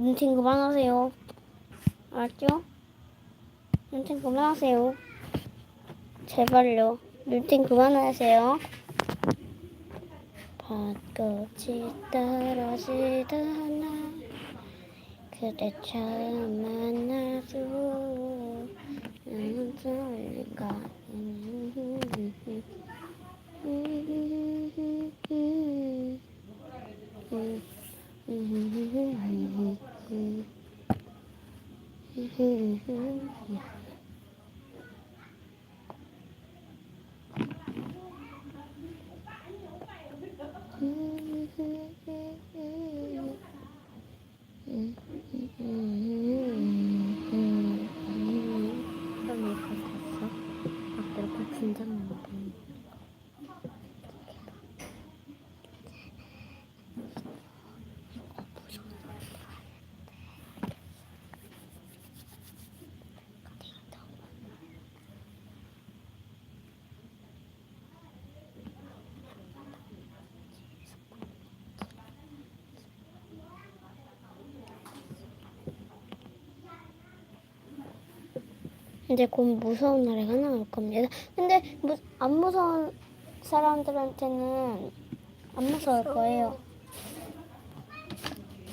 눈팅 그만하세요. 알았죠? 눈팅 그만하세요. 제발요. 눈팅 그만하세요. 벚꽃이 떨어지던 날 그대 처음 만나서 나는 떨릴까 그럼 이거 됐어? 막 이렇게 긴장하면 돼. 이제 곧 무서운 노래가 나올 겁니다. 근데 무, 안 무서운 사람들한테는 안 무서울 거예요.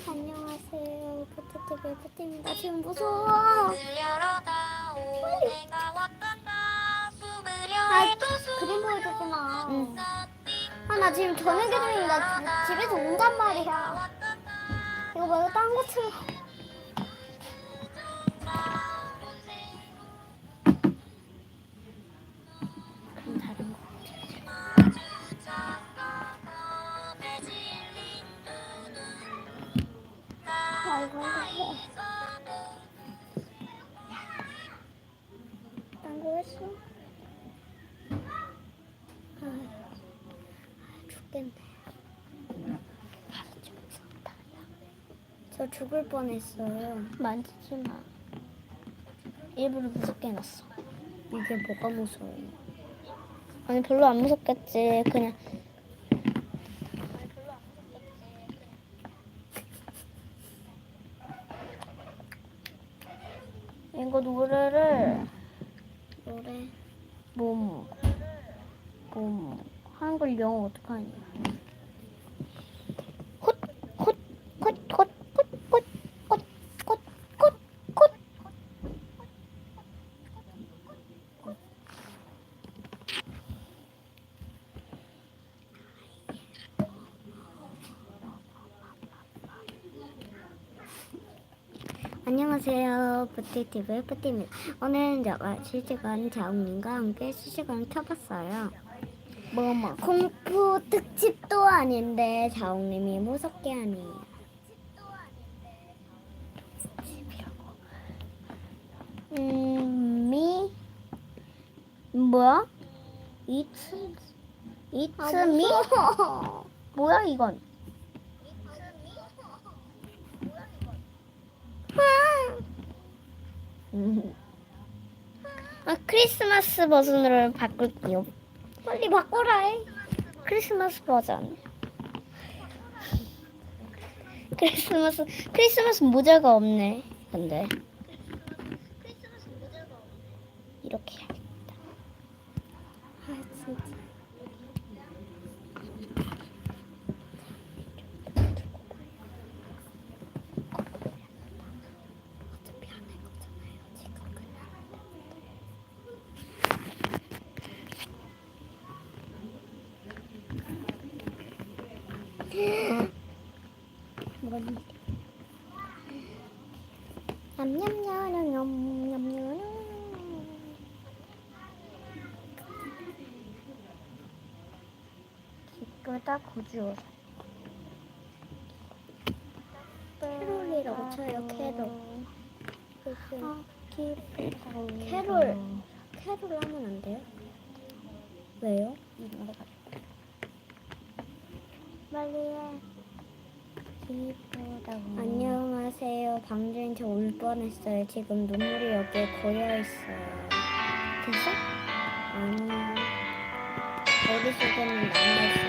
안녕하세요. 포테티브 포테입니다. 지금 무서워. 아, 그림 보여주지 마. 아, 나 지금 저녁에 들리면 나 집에서 온단 말이야. 이거 말고 딴거 틀어. 딴거 했어? 아, 죽겠네. 저 죽을 뻔했어요. 만지지 마. 일부러 무섭게 해놨어. 이게 뭐가 무서워요? 아니 별로 안 무섭겠지. 그냥 이거 노래를 노래 몸, 몸 한글 영어 어떡하니? 안녕하세요. 부티티브의 부티입니다. 오늘은 제가 실시간 자웅님과 함께 실시간을 켜봤어요. 뭐뭐? 공포 특집도 아닌데 자웅님이 무섭게 하니. 음, 미 뭐야? 이츠 이츠 미? 뭐야 이건? 음. 아, 크리스마스 버전으로 바꿀게요. 빨리 바꿔라 해. 크리스마스 버전. 크리스마스 크리스마스 모자가 없네. 근데 이렇게 해야겠다. 아 진짜. 어차피 안 할 거잖아요. 지금 그냥. 뭔 일이야? 냠냠냠냠냠냠냠. 기쁘다 구주어서. 캐롤이라고 쳐요 캐롤. 아, 기쁘다. 캐롤. 캐롤 하면 안 돼요? 왜요? 이 노래가. 빨리 해. 안녕하세요. 방주인 저울 뻔했어요. 지금 눈물이 여기에 고여 있어요. 됐어? 아니요. 머릿속에는 남아있어요.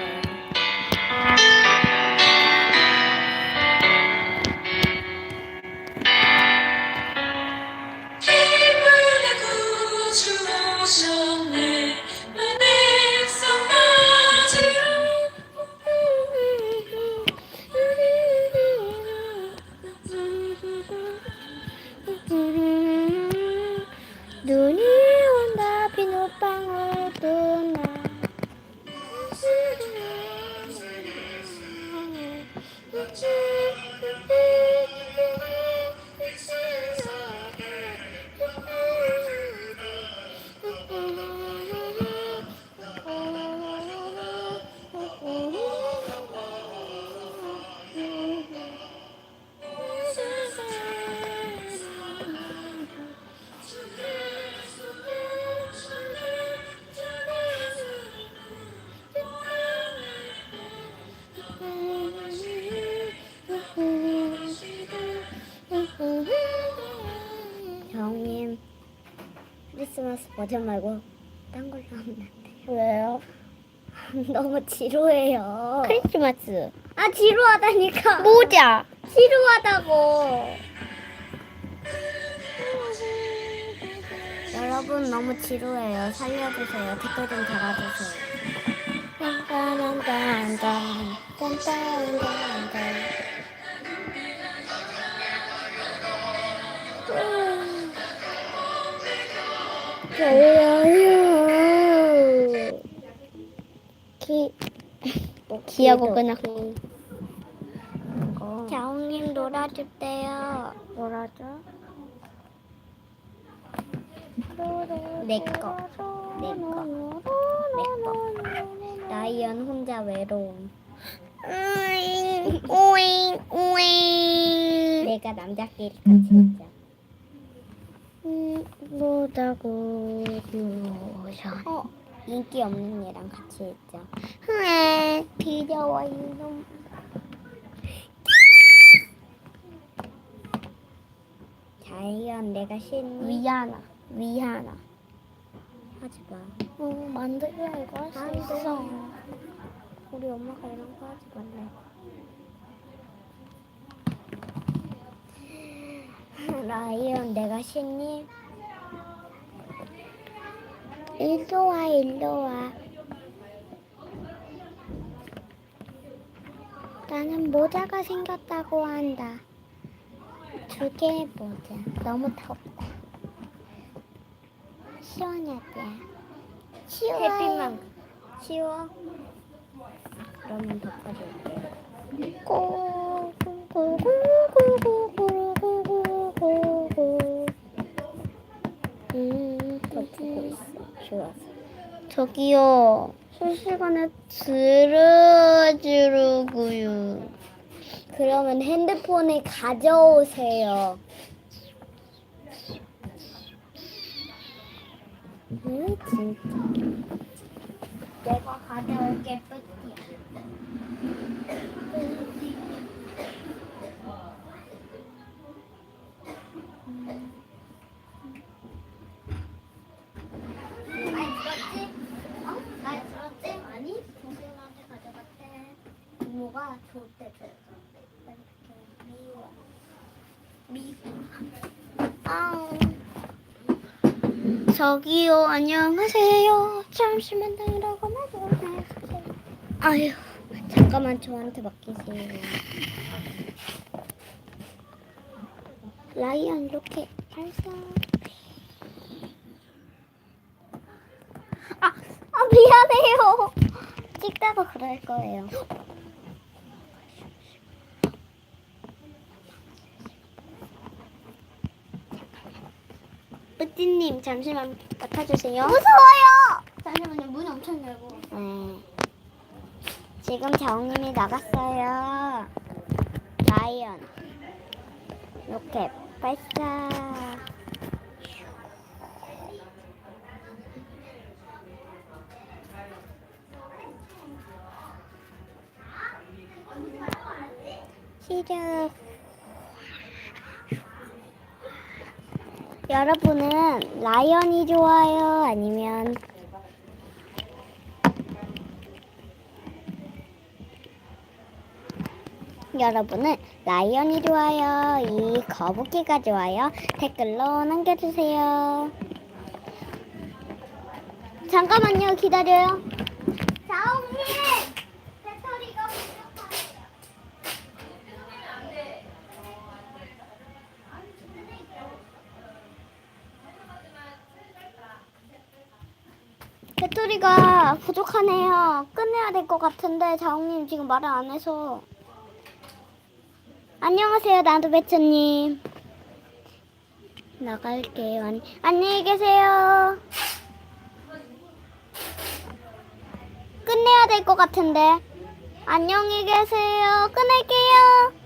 크리스마스 버전 말고 딴 걸로 하면 안 돼요. 왜요? 너무 지루해요. 크리스마스. 아 지루하다니까. 모자. 지루하다고. 여러분 너무 지루해요. 살려주세요. 댓글 좀 달아주세요. 딴딴딴딴 딴딴딴딴 좋아요. 기 기하고 끝났고. 자웅님 놀아줄게요. 놀아줘. 내 거. 내 거. 내 거. 라이언 혼자 외로움. 우잉, 우잉, 우잉. 내가 남자끼리 같이 뭐다고 요션. 어, 인기 없는 얘랑 같이 있자. 흐에, 비려워 이놈. 자이언 내가 싫니? 위하나, 위하나. 하지 마. 어, 만들기야 이거 할 수 있어. 우리 엄마가 이런 거 하지 말래. 라이언 내가 싫니? 일로 와 일로 와. 나는 모자가 생겼다고 한다. 두 개의 모자. 너무 덥다. 시원하다. 치워. 햇빛만 치워. 그러면 덮어줄게. 고고고고고고고고고고. 음, 덮고 있어. 좋아서. 저기요. 실시간에 들어주르고요. 그러면 핸드폰을 가져오세요. 응, 진짜. 내가 가져올게, 저기요, 안녕하세요. 잠시만 당이라고 말해주세요. 아유, 잠깐만 저한테 맡기세요. 라이언 이렇게 발사. 아, 아 미안해요. 찍다가 그럴 거예요. 띠님 잠시만 맡아주세요. 무서워요. 잠시만요. 문 엄청 열고. 네. 지금 자웅님이 나갔어요. 라이언. 이렇게 발사. 시작. 여러분은 라이언이 좋아요? 아니면 여러분은 라이언이 좋아요? 이 거북이가 좋아요? 댓글로 남겨주세요. 잠깐만요, 기다려요. 부족하네요. 끝내야 될 것 같은데 자웅님 지금 말을 안 해서. 안녕하세요, 나도 배터님. 나갈게요. 아니, 안녕히 계세요. 끝내야 될 것 같은데. 안녕히 계세요. 끊을게요.